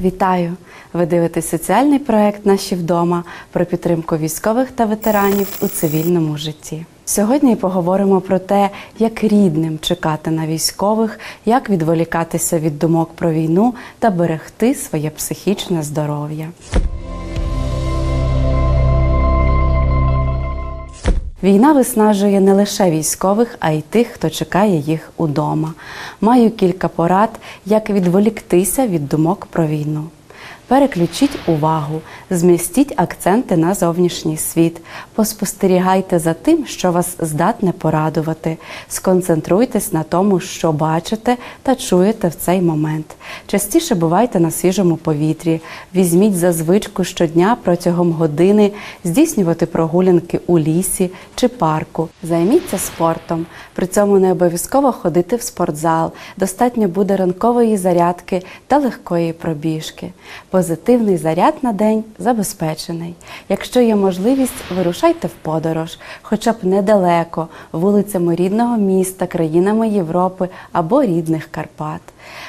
Вітаю! Ви дивитесь соціальний проект Наші вдома про підтримку військових та ветеранів у цивільному житті. Сьогодні поговоримо про те, як рідним чекати на військових, як відволікатися від думок про війну та берегти своє психічне здоров'я. Війна виснажує не лише військових, а й тих, хто чекає їх удома. Маю кілька порад, як відволіктися від думок про війну. Переключіть увагу, змістіть акценти на зовнішній світ, поспостерігайте за тим, що вас здатне порадувати. Сконцентруйтесь на тому, що бачите та чуєте в цей момент. Частіше бувайте на свіжому повітрі. Візьміть за звичку щодня протягом години здійснювати прогулянки у лісі чи парку. Займіться спортом. При цьому не обов'язково ходити в спортзал. Достатньо буде ранкової зарядки та легкої пробіжки. Позитивний заряд на день забезпечений. Якщо є можливість, вирушайте в подорож, хоча б недалеко, вулицями рідного міста, країнами Європи або рідних Карпат.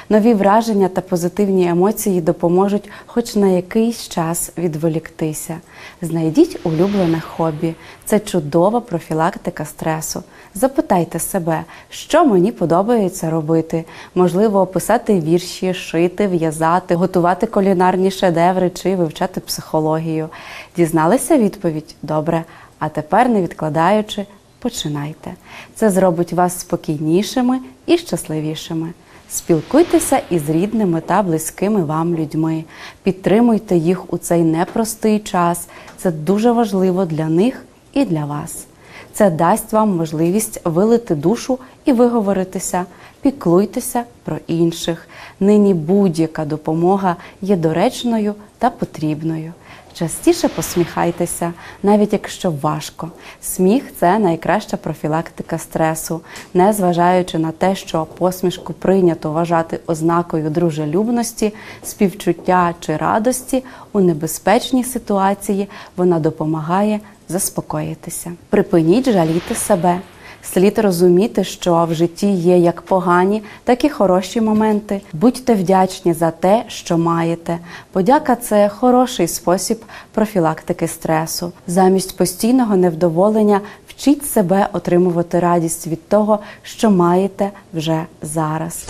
Нові враження та позитивні емоції допоможуть хоч на якийсь час відволіктися. Знайдіть улюблене хобі. Це чудова профілактика стресу. Запитайте себе, що мені подобається робити. Можливо, описати вірші, шити, в'язати, готувати кулінарні шедеври чи вивчати психологію. Дізналися відповідь? Добре. А тепер, не відкладаючи, починайте. Це зробить вас спокійнішими і щасливішими. Спілкуйтеся із рідними та близькими вам людьми. Підтримуйте їх у цей непростий час. Це дуже важливо для них і для вас. Це дасть вам можливість вилити душу і виговоритися. Піклуйтеся про інших. Нині будь-яка допомога є доречною та потрібною. Частіше посміхайтеся, навіть якщо важко. Сміх це найкраща профілактика стресу, незважаючи на те, що посмішку прийнято вважати ознакою дружелюбності, співчуття чи радості, у небезпечній ситуації вона допомагає заспокоїтися. Припиніть жаліти себе. Слід розуміти, що в житті є як погані, так і хороші моменти. Будьте вдячні за те, що маєте. Подяка це хороший спосіб профілактики стресу. Замість постійного невдоволення вчіть себе отримувати радість від того, що маєте вже зараз.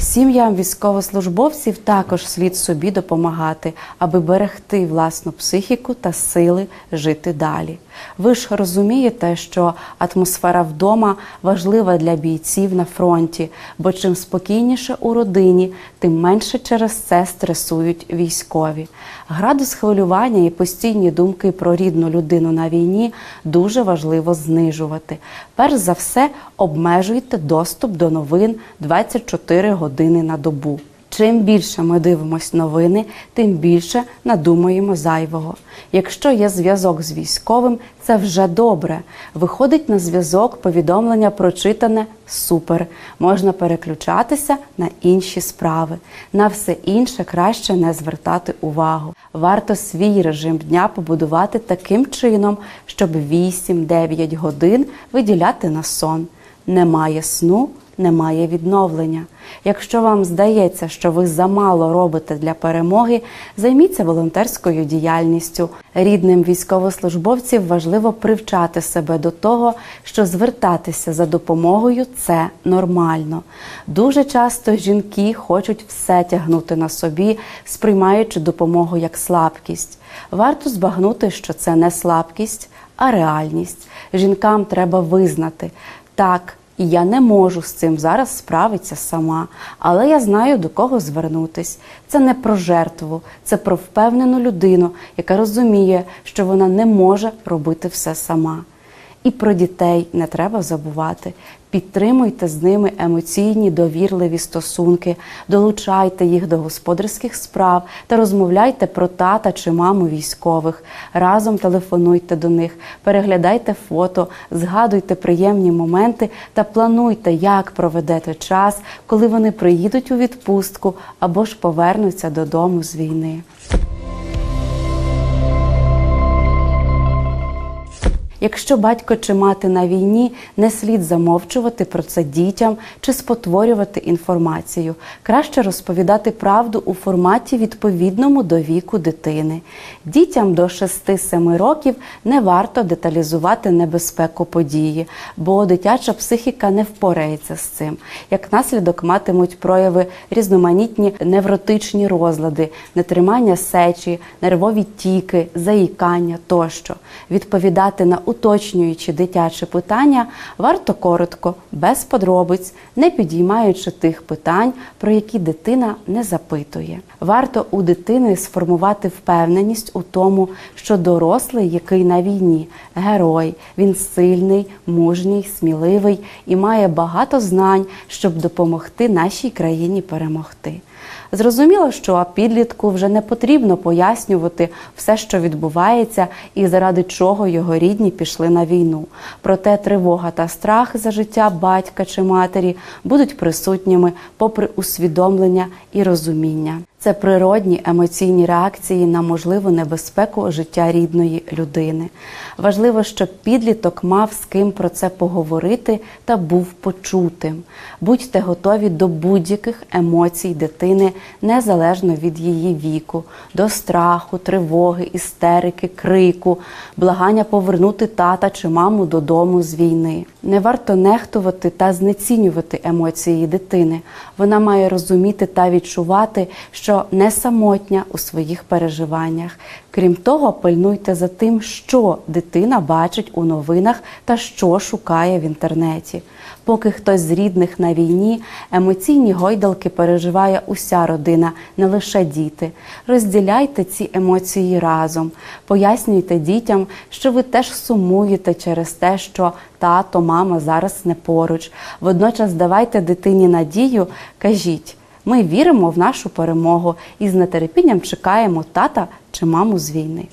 Сім'ям військовослужбовців також слід собі допомагати, аби берегти власну психіку та сили жити далі. Ви ж розумієте, що атмосфера вдома важлива для бійців на фронті, бо чим спокійніше у родині, тим менше через це стресують військові. Градус хвилювання і постійні думки про рідну людину на війні дуже важливо знижувати. Перш за все, обмежуйте доступ до новин 24 години на добу. Чим більше ми дивимось новини, тим більше надумаємо зайвого. Якщо є зв'язок з військовим, це вже добре. Виходить на зв'язок повідомлення прочитане супер. Можна переключатися на інші справи. На все інше краще не звертати увагу. Варто свій режим дня побудувати таким чином, щоб 8-9 годин виділяти на сон. Немає сну немає відновлення. Якщо вам здається, що ви замало робите для перемоги, займіться волонтерською діяльністю. Рідним військовослужбовців важливо привчати себе до того, що звертатися за допомогою це нормально. Дуже часто жінки хочуть все тягнути на собі, сприймаючи допомогу як слабкість. Варто збагнути, що це не слабкість, а реальність. Жінкам треба визнати так. І я не можу з цим зараз справитися сама, але я знаю до кого звернутись. Це не про жертву, це про впевнену людину, яка розуміє, що вона не може робити все сама. І про дітей не треба забувати. Підтримуйте з ними емоційні довірливі стосунки, долучайте їх до господарських справ та розмовляйте про тата чи маму військових. Разом телефонуйте до них, переглядайте фото, згадуйте приємні моменти та плануйте, як проведете час, коли вони приїдуть у відпустку або ж повернуться додому з війни. Якщо батько чи мати на війні, не слід замовчувати про це дітям чи спотворювати інформацію. Краще розповідати правду у форматі відповідному до віку дитини. Дітям до 6-7 років не варто деталізувати небезпеку події, бо дитяча психіка не впорається з цим. Як наслідок матимуть прояви різноманітні невротичні розлади, нетримання сечі, нервові тіки, заїкання тощо. Відповідати на уточнюючи дитячі питання, варто коротко, без подробиць, не підіймаючи тих питань, про які дитина не запитує. Варто у дитини сформувати впевненість у тому, що дорослий, який на війні, герой, він сильний, мужній, сміливий і має багато знань, щоб допомогти нашій країні перемогти. Зрозуміло, що підлітку вже не потрібно пояснювати все, що відбувається, і заради чого його рідні пішли на війну. Проте тривога та страх за життя батька чи матері будуть присутніми попри усвідомлення і розуміння. Це природні емоційні реакції на можливу небезпеку життя рідної людини. Важливо, щоб підліток мав з ким про це поговорити та був почутим. Будьте готові до будь-яких емоцій дитини, незалежно від її віку, до страху, тривоги, істерики, крику, благання повернути тата чи маму додому з війни. Не варто нехтувати та знецінювати емоції дитини. Вона має розуміти та відчувати, що не самотня у своїх переживаннях. Крім того, пильнуйте за тим, що дитина бачить у новинах та що шукає в інтернеті. Поки хтось з рідних на війні, емоційні гойдалки переживає уся родина, не лише діти. Розділяйте ці емоції разом, пояснюйте дітям, що ви теж сумуєте через те, що тато, мама зараз не поруч. Водночас давайте дитині надію, кажіть. Ми віримо в нашу перемогу і з нетерпінням чекаємо тата чи маму з війни.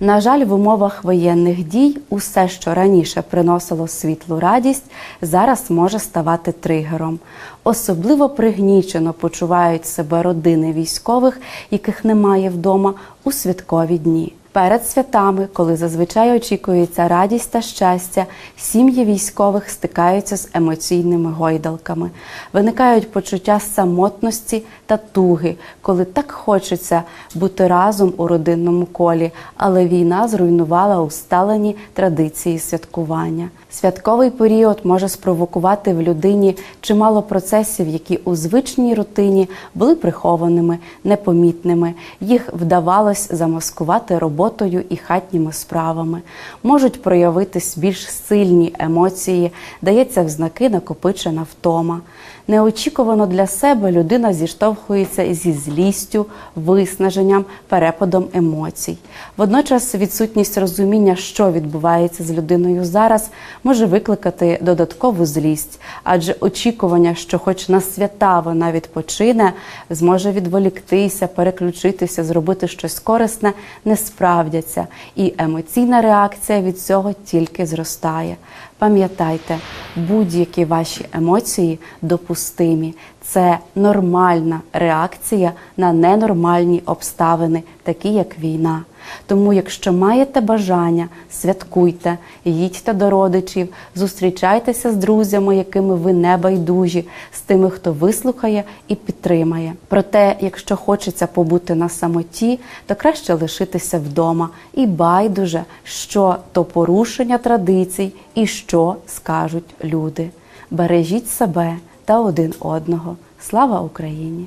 На жаль, в умовах воєнних дій усе, що раніше приносило світлу радість, зараз може ставати тригером. Особливо пригнічено почувають себе родини військових, яких немає вдома у святкові дні. Перед святами, коли зазвичай очікується радість та щастя, сім'ї військових стикаються з емоційними гойдалками. Виникають почуття самотності та туги, коли так хочеться бути разом у родинному колі, але війна зруйнувала усталені традиції святкування. Святковий період може спровокувати в людині чимало процесів, які у звичній рутині були прихованими, непомітними. Їх вдавалось замаскувати роботою і хатніми справами. Можуть проявитись більш сильні емоції, дається в знаки накопичена втома. Неочікувано для себе людина зіштовхується зі злістю, виснаженням, перепадом емоцій. Водночас відсутність розуміння, що відбувається з людиною зараз, може викликати додаткову злість, адже очікування, що, хоч на свята вона відпочине, зможе відволіктися, переключитися, зробити щось корисне, не справдяться, і емоційна реакція від цього тільки зростає. Пам'ятайте, будь-які ваші емоції допустимі. Це нормальна реакція на ненормальні обставини, такі як війна. Тому, якщо маєте бажання, святкуйте, їдьте до родичів, зустрічайтеся з друзями, якими ви не байдужі, з тими, хто вислухає і підтримає. Проте, якщо хочеться побути на самоті, то краще лишитися вдома і байдуже, що то порушення традицій і що скажуть люди. Бережіть себе та один одного. Слава Україні!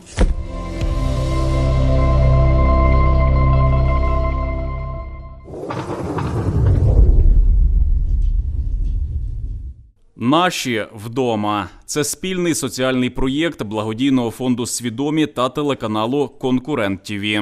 Наші вдома це спільний соціальний проєкт благодійного фонду Свідомі та телеканалу Конкурент ТІВІ.